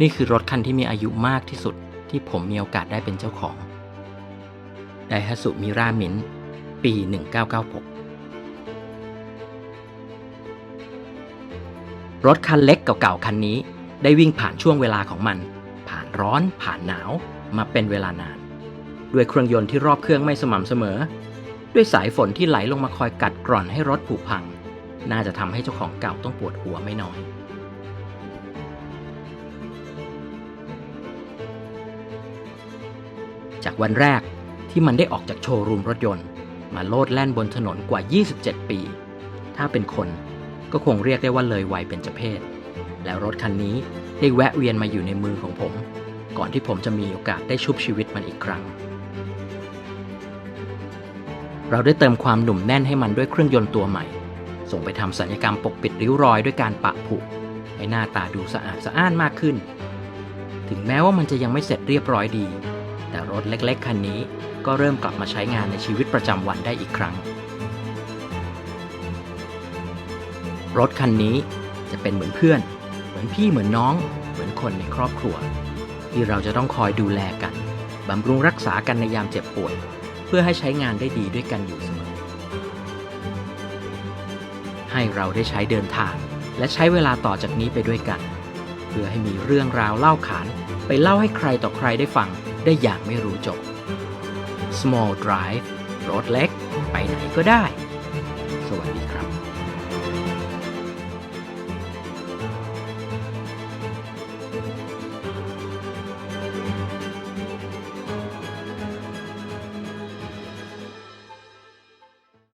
นี่คือรถคันที่มีอายุมากที่สุดที่ผมมีโอกาสได้เป็นเจ้าของ ไดฮัสุมิรามิน ปี 1996 รถคันเล็กเก่าๆ คันนี้ได้วิ่งผ่านช่วงเวลาของมัน ผ่านร้อนผ่านหนาวมาเป็นเวลานาน ด้วยเครื่องยนต์ที่รอบเครื่องไม่สม่ำเสมอ ด้วยสายฝนที่ไหลลงมาคอยกัดกร่อนให้รถผุพัง น่าจะทำให้เจ้าของเก่าต้องปวดหัวไม่น้อย จากวันแรกที่มันได้ออกจากโชว์รูมรถยนต์ มาโลดแล่นบนถนนกว่า 27 ปี ถ้าเป็นคนก็คงเรียกได้ว่าเลยวัยเป็นจเพศ แล้วรถคันนี้ได้แวะเวียนมาอยู่ในมือของผม ก่อนที่ผมจะมีโอกาสได้ชุบชีวิตมันอีกครั้ง เราได้เติมความหนุ่มแน่นให้มันด้วยเครื่องยนต์ตัวใหม่ ส่งไปทำสัญญกรรมปกปิดริ้วรอยด้วยการปะผุให้หน้าตาดูสะอาดสะอ้านมากขึ้น ถึงแม้ว่ามันจะยังไม่เสร็จเรียบร้อยดี แต่รถเล็กๆ คันนี้ก็เริ่มกลับมาใช้งานในชีวิตประจำวันได้อีกครั้ง รถคันนี้จะเป็นเหมือนเพื่อน เหมือนพี่เหมือนน้อง เหมือนคนในครอบครัว ที่เราจะต้องคอยดูแลกันบำรุงรักษากันในยามเจ็บป่วย เพื่อให้ใช้งานได้ดีด้วยกันอยู่เสมอ ให้เราได้ใช้เดินทาง และใช้เวลาต่อจากนี้ไปด้วยกัน เพื่อให้มีเรื่องราวเล่าขานไปเล่าให้ใครต่อใครได้ฟัง ได้อย่างไม่รู้จบ Small Drive รถเล็ก ไปไหนก็ได้ สวัสดีครับ